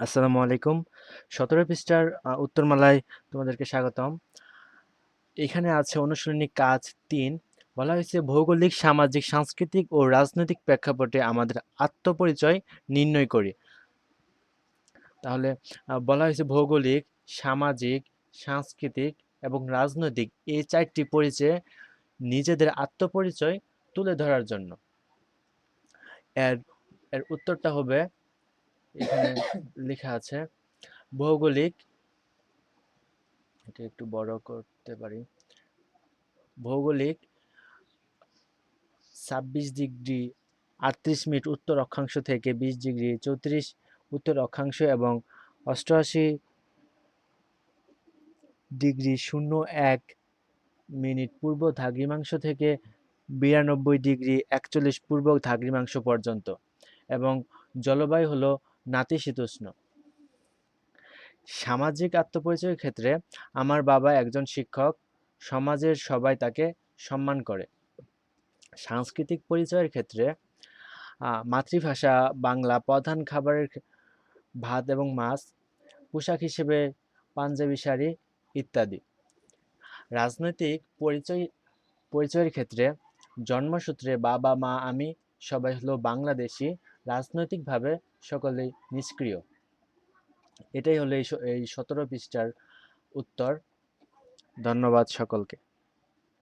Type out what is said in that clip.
আসসালামু আলাইকুম। সতেরো পৃষ্ঠার উত্তরমালায় তোমাদেরকে স্বাগতম। এখানে আছে অনুশীলনী কাজ তিন। বলা হয়েছে ভৌগোলিক, সামাজিক, সাংস্কৃতিক ও রাজনৈতিক প্রেক্ষাপটে আমাদের আত্মপরিচয় নির্ণয় করি। তাহলে বলা হয়েছে ভৌগোলিক, সামাজিক, সাংস্কৃতিক এবং রাজনৈতিক এই চারটি পরিচয়ে নিজেদের আত্মপরিচয় তুলে ধরার জন্য। এর এর উত্তরটা হবে এখানে লেখা আছে, ভৌগোলিক এটা একটু বড় করতে পারি, ভৌগোলিক ছাব্বিশ ডিগ্রি আটত্রিশ মিনিট উত্তর অক্ষাংশ থেকে বিশ ডিগ্রি চৌত্রিশ উত্তর অক্ষাংশ এবং অষ্টআশি ডিগ্রি শূন্য এক মিনিট পূর্ব দ্রাঘিমাংশ থেকে বিরানব্বই ডিগ্রি একচল্লিশ পূর্ব দ্রাঘিমাংশ পর্যন্ত এবং জলবায়ু হলো নাতিশীতোষ্ণ সামাজিক আত্মপরিচয়ের ক্ষেত্রে আমার বাবা একজন শিক্ষক, সমাজের সবাই তাকে সম্মান করে। সাংস্কৃতিক পরিচয়ের ক্ষেত্রে মাতৃভাষা, বাংলা, প্রধান খাবারের ভাত এবং মাছ, পোশাক হিসেবে, পাঞ্জাবি শাড়ি ইত্যাদি। রাজনৈতিক পরিচয়, পরিচয়ের ক্ষেত্রে জন্মসূত্রে বাবা মা আমি সবাই হলো বাংলাদেশি রাজনৈতিকভাবে সকলেই নিষ্ক্রিয়। এটাই হলো এই সতেরো পৃষ্ঠার উত্তর। ধন্যবাদ সকলকে।